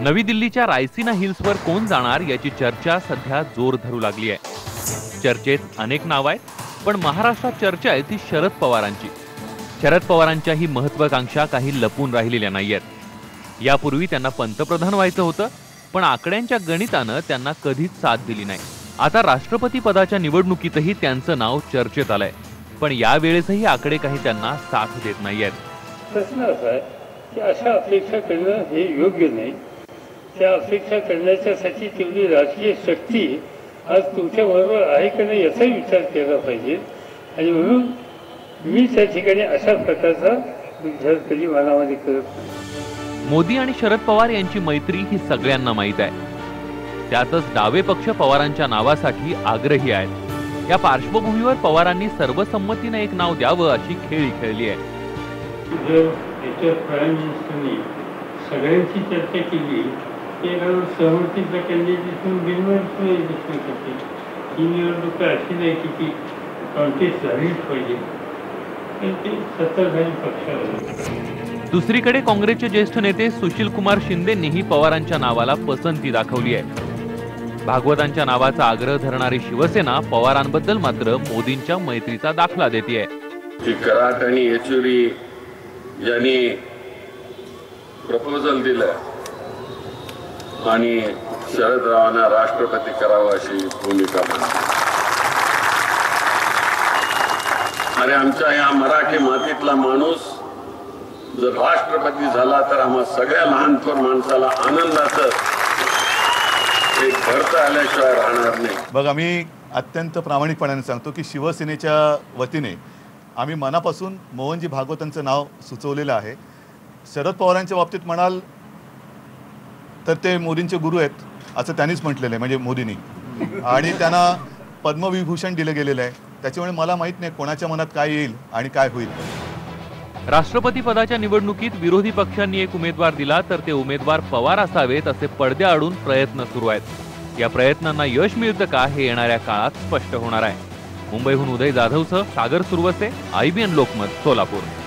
नवी दिल्लीच्या रायसिना हिल्सवर कोण जाणार याची चर्चा सध्या जोर धरू लागली आहे. चर्चेत अनेक नाव आहेत पण महाराष्ट्रात चर्चा आहे ती शरद पवारांची. शरद पवारांच्या ही महत्वाकांक्षा काही लपून राहिलेल्या नाहीयेत. यापूर्वी त्यांना पंतप्रधान व्हायचं होतं पण आकड्यांच्या गणितानं त्यांना कधीच साथ दिली नाही. आता राष्ट्रपती पदाच्या निवडणुकीतही त्यांचं नाव चर्चेत आलंय पण यावेळेसही आकडे काही त्यांना साथ देत नाहीयेत. प्रश्न असा आहे की अशा अपेक्षा करणं हे योग्य नाही. त्या अपेक्षा करण्याच्यासाठी तेवढी राजकीय शक्ती आज तुमच्याबरोबर आहे का नाही याचाही विचार केला पाहिजे. आणि म्हणून मी त्या ठिकाणी अशा प्रकारचा विचार कधी मनामध्ये करत नाही. मोदी आणि शरद पवार यांची मैत्री ही सगळ्यांना माहीत आहे. त्यातच डावे पक्ष पवारांच्या नावासाठी आग्रही आहेत. या पार्श्वभूमीवर पवारांनी सर्वसंमतीनं एक नाव द्यावं अशी खेळी खेळली आहे. प्राईम मिनिस्टरनी सगळ्यांची चर्चा केली की एखादं सहमतीचा कॅन्डिडेट म्हणून बिनवारची दिसू शकते ही निवडणूक अशी नाही की ती कॉन्टेस्ट झालीच पाहिजे. पण ते सत्ताधारी पक्षावर दुसरीकडे काँग्रेसचे ज्येष्ठ नेते सुशील कुमार शिंदेंनीही पवारांच्या नावाला पसंती दाखवली आहे. भागवतांच्या नावाचा आग्रह धरणारी शिवसेना पवारांबद्दल मात्र मोदींच्या मैत्रीचा दाखला देते की कराड आणि येचुरी यांनी प्रपोजल दिलं. आणि शरदरावांना राष्ट्रपती करावं अशी भूमिका मांडली. अरे आमच्या या मराठी मातीतला माणूस जर राष्ट्रपती झाला तर आम्हा सगळ्या लहानथोर माणसाला आनंदाचं एक भरत आल्याशिवाय राहणार नाही. बघ आम्ही अत्यंत प्रामाणिकपणाने सांगतो की शिवसेनेच्या वतीने आम्ही मनापासून मोहनजी भागवतांचं नाव सुचवलेलं आहे. शरद पवारांच्या बाबतीत म्हणाल तर ते मोदींचे गुरु आहेत असं त्यांनीच म्हटलेलं आहे म्हणजे मोदींनी. आणि त्यांना पद्मविभूषण दिलं गेलेलं आहे. त्याच्यामुळे मला माहीत नाही कोणाच्या मनात काय येईल आणि काय होईल. राष्ट्रपती पदाच्या निवडणुकीत विरोधी पक्षांनी एक उमेदवार दिला तर ते उमेदवार पवार असावेत असे पडद्याआडून प्रयत्न सुरू आहेत. या प्रयत्नांना यश मिळतं का हे येणाऱ्या काळात स्पष्ट होणार आहे. मुंबईहून उदय जाधवसह सागर सुरवसे आयबीएन लोकमत सोलापूर.